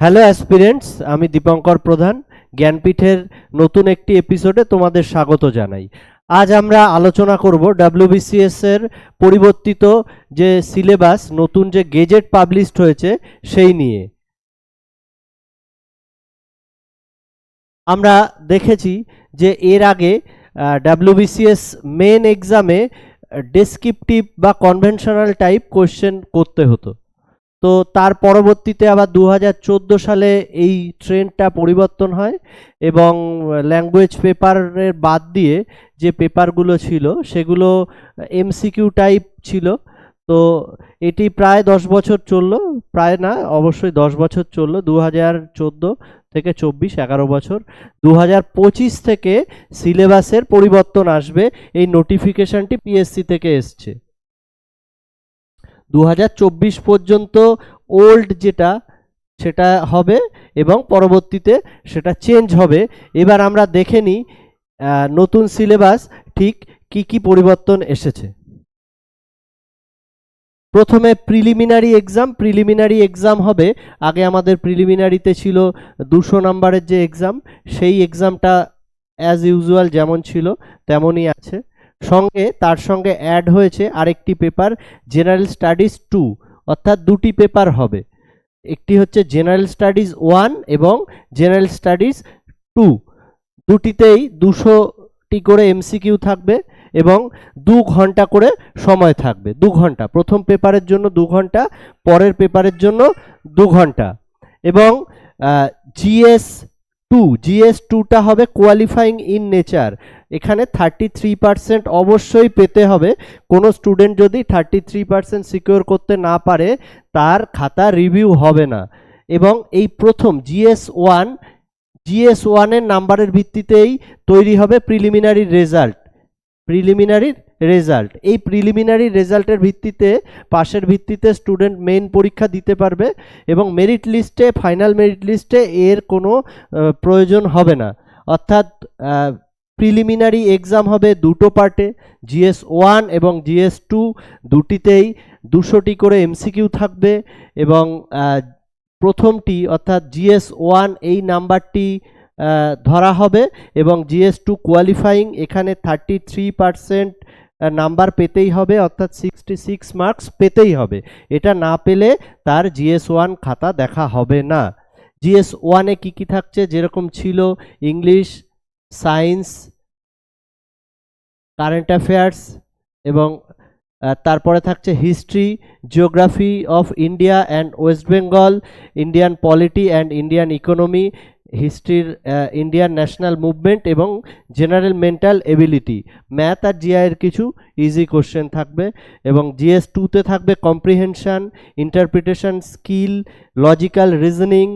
Hello aspirants আমি দীপঙ্কর প্রধান। জ্ঞানপীঠের নতুন একটি এপিসোডে তোমাদের স্বাগত জানাই। আজ আমরা আলোচনা করব ডাব্লিউবিসিএস এর পরিবর্তিত যে সিলেবাস নতুন যে গেজেট পাবলিশড হয়েছে, সেই নিয়ে। আমরা দেখেছি যে এর আগে ডাব্লিউবিসিএস মেন এক্সামে ডেসক্রিপটিভ বা কনভেনশনাল টাইপ কোয়েশ্চেন করতে হতো। তো তার পরবর্তীতে আবার দু হাজার চোদ্দ সালে এই ট্রেন্ডটা পরিবর্তন হয় এবং ল্যাঙ্গুয়েজ পেপারের বাদ দিয়ে যে পেপারগুলো ছিল সেগুলো এমসিকিউ টাইপ ছিল। তো এটি প্রায় দশ বছর চলল, প্রায় না, অবশ্যই দশ বছর চলল দু হাজার চোদ্দ থেকে চব্বিশ, এগারো বছর। দু হাজার পঁচিশ থেকে সিলেবাসের পরিবর্তন আসবে, এই নোটিফিকেশনটি পিএসসি থেকে এসছে। দু হাজার চব্বিশ পর্যন্ত ওল্ড যেটা, সেটা হবে এবং পরবর্তীতে সেটা চেঞ্জ হবে। এবার আমরা দেখে নিই নতুন সিলেবাস ঠিক কি কি পরিবর্তন এসেছে। প্রথমে প্রিলিমিনারি এক্সাম প্রিলিমিনারি এক্সাম হবে। আগে আমাদের প্রিলিমিনারিতে ছিল দুশো নাম্বারের যে এক্সাম সেই এক্সামটা অ্যাজ ইউজুয়াল যেমন ছিল, তেমনই আছে। সঙ্গে, তার সঙ্গে অ্যাড হয়েছে আরেকটি পেপার জেনারেল স্টাডিজ টু অর্থাৎ দুটি পেপার হবে। একটি হচ্ছে জেনারেল স্টাডিজ ওয়ান এবং জেনারেল স্টাডিজ টু দুটিতেই দুশোটি করে এমসিকিউ থাকবে এবং দু ঘণ্টা করে সময় থাকবে। দু ঘণ্টা। প্রথম পেপারের জন্য দু ঘণ্টা, পরের পেপারের জন্য দু ঘণ্টা। এবং জিএস টু জিএস টুটা হবে কোয়ালিফাইং ইন নেচার এখানে থার্টি থ্রি পার্সেন্ট অবশ্যই পেতে হবে। কোনো স্টুডেন্ট যদি থার্টি থ্রি পার্সেন্ট সিকিওর করতে না পারে, তার খাতা রিভিউ হবে না। এবং এই প্রথম জিএস ওয়ান জিএস ওয়ানের নাম্বারের ভিত্তিতেই তৈরি হবে প্রিলিমিনারি রেজাল্ট প্রিলিমিনারি রেজাল্ট এই প্রিলিমিনারি রেজাল্টের ভিত্তিতে, পাশের ভিত্তিতে স্টুডেন্ট মেইন পরীক্ষা দিতে পারবে এবং মেরিট লিস্টে ফাইনাল মেরিট লিস্টে এর কোনো প্রয়োজন হবে না। অর্থাৎ প্রিলিমিনারি এক্সাম হবে দুটো পার্টে, জিএস ওয়ান এবং জিএস টু, দুটিতেই দুশোটি করে এমসিকিউ থাকবে এবং প্রথমটি অর্থাৎ জিএস ওয়ান এই নাম্বারটি ধরা হবে এবং জিএস টু কোয়ালিফাইং এখানে থার্টি থ্রি পারসেন্ট নাম্বার পেতেই হবে অর্থাৎ সিক্সটি সিক্স মার্কস পেতেই হবে। এটা না পেলে তার জিএস ওয়ান খাতা দেখা হবে না। জিএস ওয়ানে কী কী থাকছে? যেরকম ছিল ইংলিশ, সায়েন্স কারেন্ট অ্যাফেয়ার্স এবং তারপরে থাকছে history geography of India and West Bengal Indian polity and Indian economy হিস্ট্রির Indian national movement এবং জেনারেল মেন্টাল এবিলিটি ম্যাথ আর জিআইয়ের কিছু ইজি কোশ্চেন থাকবে এবং জিএস টুতে থাকবে comprehension interpretation skill logical reasoning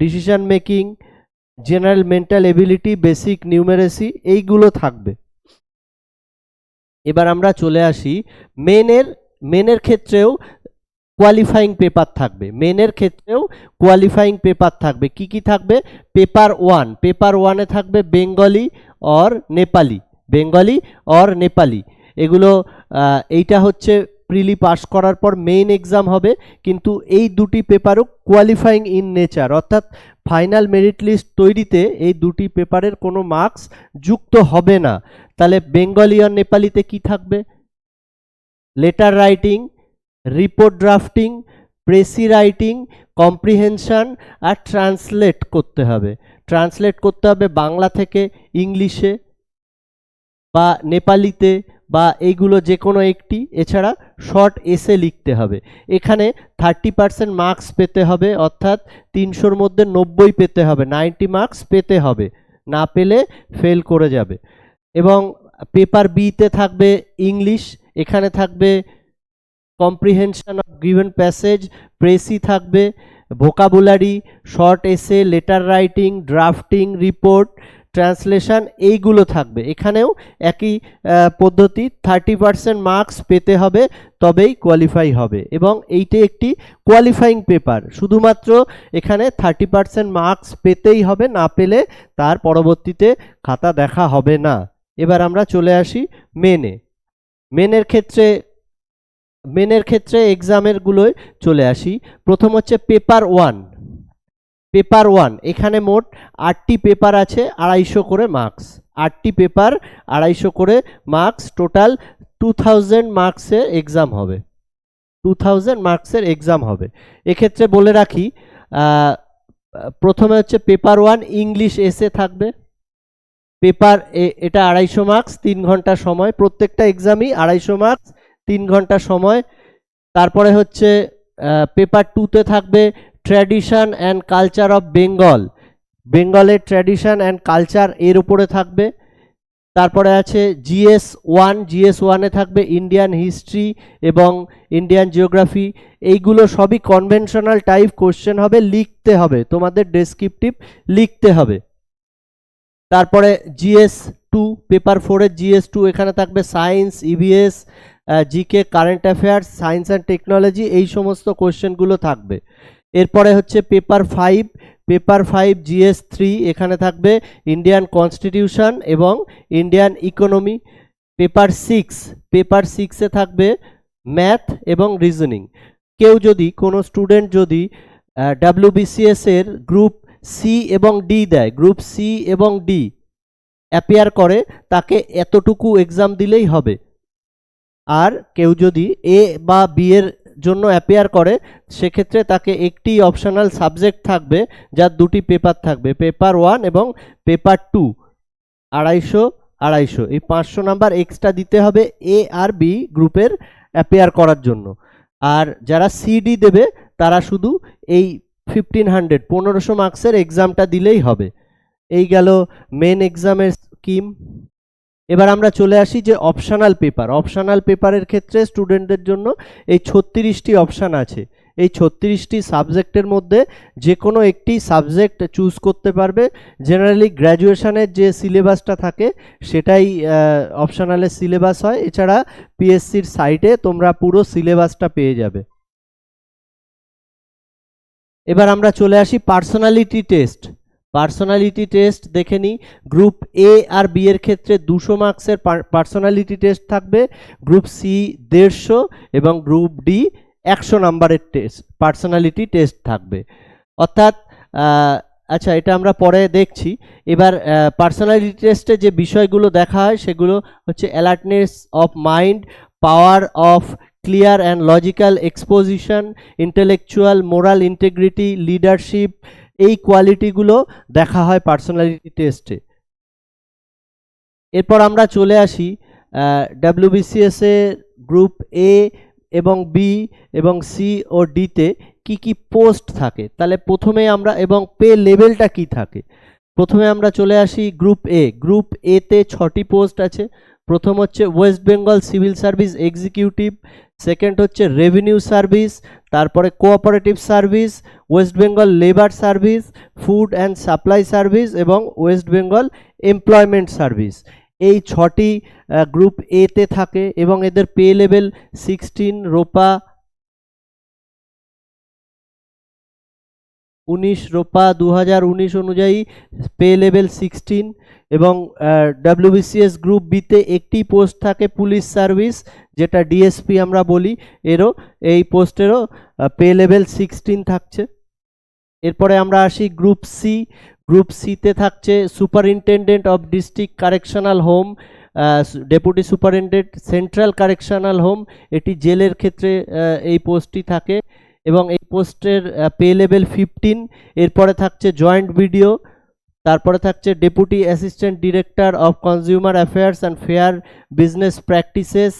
decision making general mental ability basic numeracy এইগুলো থাকবে। এবার আমরা চলে আসি মেনের মেনের ক্ষেত্রেও কোয়ালিফাইং পেপার থাকবে। মেনের ক্ষেত্রেও কোয়ালিফাইং পেপার থাকবে। কি কি থাকবে? পেপার ওয়ান পেপার ওয়ানে থাকবে বেঙ্গলি অর নেপালি বেঙ্গলি অর নেপালি এগুলো এইটা হচ্ছে প্রিলি পাস করার পর মেইন এক্সাম হবে, কিন্তু এই দুটি পেপারও কোয়ালিফাইং ইন নেচার অর্থাৎ ফাইনাল মেরিট লিস্ট তৈরিতে এই দুটি পেপারের কোনো মার্কস যুক্ত হবে না। তাহলে বেঙ্গলি আর নেপালিতে কি থাকবে? Letter writing report drafting precis writing comprehension আর ট্রান্সলেট করতে হবে। ট্রান্সলেট করতে হবে বাংলা থেকে ইংলিশে বা নেপালিতে বা এইগুলো যে কোনো একটি, এছাড়া শর্ট এসে লিখতে হবে। এখানে থার্টি পার্সেন্ট মার্কস পেতে হবে, অর্থাৎ তিনশোর মধ্যে নব্বই পেতে হবে নাইনটি মার্কস পেতে হবে। না পেলে ফেল করে যাবে। এবং পেপার বিতে থাকবে ইংলিশ এখানে থাকবে comprehension of given passage precis থাকবে vocabulary short essay letter writing drafting report translation এইগুলো থাকবে। এখানেও একই পদ্ধতি থার্টি পার্সেন্ট মার্কস পেতে হবে, তবেই কোয়ালিফাই হবে। এবং এইটি একটি কোয়ালিফাইং পেপার শুধুমাত্র এখানে থার্টি পার্সেন্ট মার্কস পেতেই হবে, না পেলে তার পরবর্তীতে খাতা দেখা হবে না। এবার আমরা চলে আসি মেনে মেনের ক্ষেত্রে মেনের ক্ষেত্রে এক্সামেরগুলোয় চলে আসি। প্রথম হচ্ছে পেপার ওয়ান পেপার ওয়ান, এখানে মোট আটটি পেপার আছে, আড়াইশো করে মার্কস। আটটি পেপার, আড়াইশো করে মার্কস, টোটাল টু থাউজেন্ড মার্কসের এক্সাম হবে। টু থাউজেন্ড মার্কসের এক্সাম হবে। এক্ষেত্রে বলে রাখি প্রথমে হচ্ছে পেপার ওয়ান ইংলিশ এসে থাকবে। পেপার এটা আড়াইশো মার্কস, তিন ঘণ্টা সময়। প্রত্যেকটা এক্সামই আড়াইশো মার্কস, তিন ঘণ্টা সময়। তারপরে হচ্ছে পেপার টুতে থাকবে tradition and culture of Bengal. বেঙ্গলের ট্র্যাডিশন অ্যান্ড কালচার এর উপরে থাকবে। তারপরে আছে জিএস ওয়ান। জিএস ওয়ানে থাকবে ইন্ডিয়ান হিস্ট্রি এবং ইন্ডিয়ান জিওগ্রাফি। এইগুলো সবই কনভেনশনাল টাইপ কোশ্চেন হবে, লিখতে হবে। তোমাদের ডেসক্রিপটিভ লিখতে হবে। তারপরে জিএস টু, পেপার ফোরের জিএস টু এখানে থাকবে science EVS GK current affairs, science and technology, এই সমস্ত কোশ্চেনগুলো থাকবে। এরপরে হচ্ছে paper five paper five GS three এখানে থাকবে ইন্ডিয়ান কনস্টিটিউশন এবং Indian economy paper six paper সিক্সে থাকবে ম্যাথ এবং রিজনিং কেউ যদি, কোনো স্টুডেন্ট যদি ডাব্লিউবিসিএস এর গ্রুপ সি এবং ডি দেয় গ্রুপ সি এবং ডি অ্যাপিয়ার করে, তাকে এতটুকু এক্সাম দিলেই হবে। আর কেউ যদি এ বা বি এর জন্য অ্যাপিয়ার করে, সেক্ষেত্রে তাকে একটি অপশনাল সাবজেক্ট থাকবে, যার দুটি পেপার থাকবে পেপার ওয়ান এবং পেপার টু আড়াইশো আড়াইশো। এই পাঁচশো নাম্বার এক্সট্রা দিতে হবে এ আর বি গ্রুপের অ্যাপিয়ার করার জন্য। আর যারা সিডি দেবে, তারা শুধু এই ফিফটিন হান্ড্রেড পনেরোশো মার্কসের এক্সামটা দিলেই হবে। এই গেল মেন এক্সামের স্কিম এবার আমরা চলে আসি যে অপশনাল পেপার অপশনাল পেপারের ক্ষেত্রে স্টুডেন্টদের জন্য এই ছত্রিশটি অপশান আছে। এই ছত্রিশটি সাবজেক্টের মধ্যে যে কোনো একটি সাবজেক্ট চুজ করতে পারবে। জেনারেলি গ্র্যাজুয়েশনের যে সিলেবাসটা থাকে, সেটাই অপশনালের সিলেবাস হয়। এছাড়া পিএসসির সাইটে তোমরা পুরো সিলেবাসটা পেয়ে যাবে। এবার আমরা চলে আসি পার্সোনালিটি টেস্ট পার্সোনালিটি টেস্ট দেখে নিই গ্রুপ এ আর বি এর ক্ষেত্রে দুশো মার্কসের পার্সোনালিটি টেস্ট থাকবে। গ্রুপ সি দেড়শো এবং গ্রুপ ডি একশো নাম্বারের টেস্ট, পার্সোনালিটি টেস্ট থাকবে। অর্থাৎ আচ্ছা এটা আমরা পরে দেখছি। এবার পার্সোনালিটি টেস্টে যে বিষয়গুলো দেখা হয়, সেগুলো হচ্ছে alertness of mind power of clear and logical exposition intellectual moral integrity leadership এই কোয়ালিটিগুলো দেখা হয় পার্সোনালিটি টেস্টে এরপর আমরা চলে আসি ডাব্লিউবিসিএস গ্রুপ এ এবং বি এবং সি ও ডিতে কি কি পোস্ট থাকে। তাহলে প্রথমে আমরা এবং পে লেভেলটা কি থাকে? প্রথমে আমরা চলে আসি গ্রুপ এ গ্রুপ এতে ছটি পোস্ট আছে। প্রথম হচ্ছে West Bengal civil service executive second হচ্ছে রেভিনিউ সার্ভিস তারপরে cooperative service West Bengal labour service food and supply service এবং ওয়েস্ট বেঙ্গল এমপ্লয়মেন্ট সার্ভিস এই ছটি গ্রুপ এতে থাকে এবং এদের পে লেভেল সিক্সটিন রোপা উনিশ রোপা দু হাজার উনিশ অনুযায়ী পে লেভেল সিক্সটিন এবং ডাব্লিউবিসিএস গ্রুপ বিতে একটি পোস্ট থাকে পুলিশ সার্ভিস যেটা ডিএসপি আমরা বলি। এরও, এই পোস্টেরও পে লেভেল সিক্সটিন থাকছে। এরপরে আমরা আসি গ্রুপ সি গ্রুপ সিতে থাকছে superintendent of district correctional home deputy superintendent central correctional home এটি জেলের ক্ষেত্রে এই পোস্টটি থাকে। এবং এই পোস্টের পে লেভেল ফিফটিন এরপরে থাকছে জয়েন্ট ভিডিও তারপরে থাকছে deputy assistant director of consumer affairs and fair business practices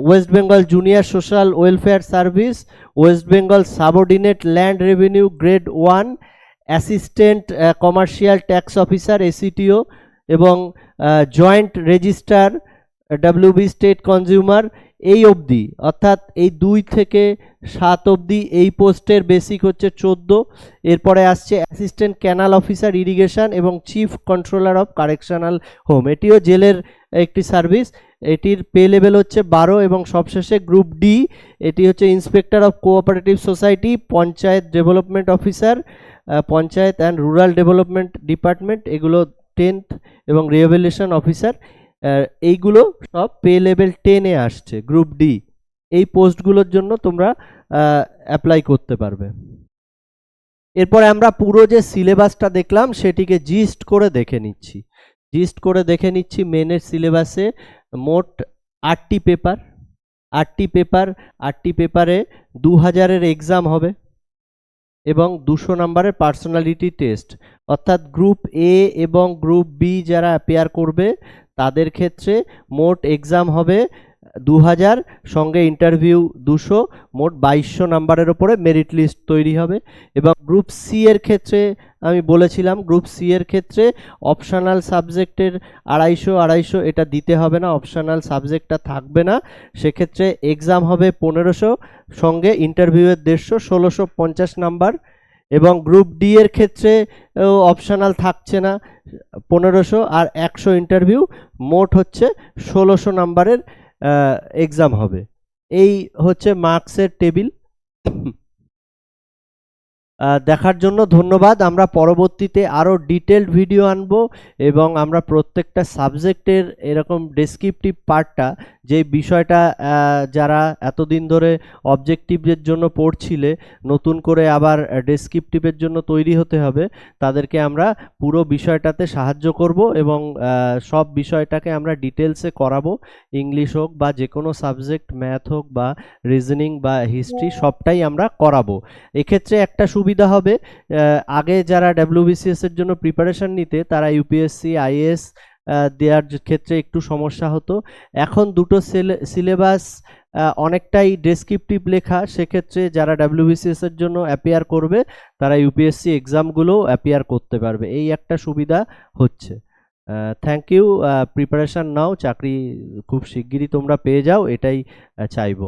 West Bengal junior social welfare service West Bengal subordinate land revenue grade one assistant commercial tax officer ACTO এবং joint registrar WB state consumer এই অবধি। অর্থাৎ এই দুই থেকে সাত অবধি এই পোস্টের বেসিক হচ্ছে চোদ্দ। এরপরে আসছে অ্যাসিস্ট্যান্ট ক্যানাল অফিসার ইরিগেশন এবং chief controller of correctional home এটিও জেলের একটি সার্ভিস এটির পে লেভেল হচ্ছে বারো এবং সবশেষে গ্রুপ ডি এটি হচ্ছে inspector of cooperative society panchayat development officer panchayat and rural development department এগুলো টেন্থ এবং রিহেবিলিটেশন অফিসার এইগুলো সব পে লেভেল টেনে আসছে গ্রুপ ডি এই পোস্টগুলোর জন্য তোমরা অ্যাপ্লাই করতে পারবে। এরপরে আমরা পুরো যে সিলেবাসটা দেখলাম, সেটিকে জিস্ট করে দেখে নিচ্ছি। জিস্ট করে দেখে নিচ্ছি মেনের সিলেবাসে মোট আটটি পেপার আটটি পেপার আটটি পেপারে দু হাজারের এক্সাম হবে এবং দুশো নম্বরের পার্সোনালিটি টেস্ট অর্থাৎ গ্রুপ এ এবং গ্রুপ বি যারা অ্যাপিয়ার করবে তাদের ক্ষেত্রে মোট এক্সাম হবে দু হাজার সঙ্গে ইন্টারভিউ দুশো, মোট বাইশশো নাম্বারের ওপরে মেরিট লিস্ট তৈরি হবে। এবং গ্রুপ সি এর ক্ষেত্রে আমি বলেছিলাম গ্রুপ সি এর ক্ষেত্রে অপশনাল সাবজেক্টের আড়াইশো আড়াইশো এটা দিতে হবে না অপশনাল সাবজেক্টটা থাকবে না। সেক্ষেত্রে এক্সাম হবে পনেরোশো, সঙ্গে ইন্টারভিউয়ের দেড়শো, ষোলোশো পঞ্চাশ নাম্বার এবং গ্রুপ ডি এর ক্ষেত্রে অপশনাল থাকছে না, পনেরোশো আর একশো ইন্টারভিউ মোট হচ্ছে ষোলোশো নাম্বারের এক্সাম হবে। এই হচ্ছে মার্কসের টেবিল দেখার জন্য ধন্যবাদ। আমরা পরবর্তীতে আরও ডিটেলড ভিডিও আনব এবং আমরা প্রত্যেকটা সাবজেক্টের এরকম ডেসক্রিপটিভ পার্টটা যে বিষয়টা যারা এতদিন ধরে অবজেক্টিভের জন্য পড়ছিলে, নতুন করে আবার ডেসক্রিপটিভের জন্য তৈরি হতে হবে, তাদেরকে আমরা পুরো বিষয়টাতে সাহায্য করব এবং সব বিষয়টাকে আমরা ডিটেলসে করাবো। ইংলিশ হোক বা যে কোনো সাবজেক্ট ম্যাথ হোক বা রিজনিং বা হিস্ট্রি সবটাই আমরা করাবো। এক্ষেত্রে একটা সুবিধা হবে আগে যারা ডাব্লিউবিসিএস এর জন্য প্রিপারেশন নিতে, তারা ইউপিএসসি আইএস দেওয়ার ক্ষেত্রে একটু সমস্যা হতো। এখন দুটো সিলেবাস অনেকটাই ডেসক্রিপটিভ লেখা। সেক্ষেত্রে যারা ডাব্লিউবিসিএস এর জন্য অ্যাপিয়ার করবে, তারা ইউপিএসসি এক্সামগুলোও অ্যাপিয়ার করতে পারবে। এই একটা সুবিধা হচ্ছে। থ্যাংক ইউ প্রিপারেশান নাও। চাকরি খুব শিগগিরই তোমরা পেয়ে যাও। এটাই চাইব।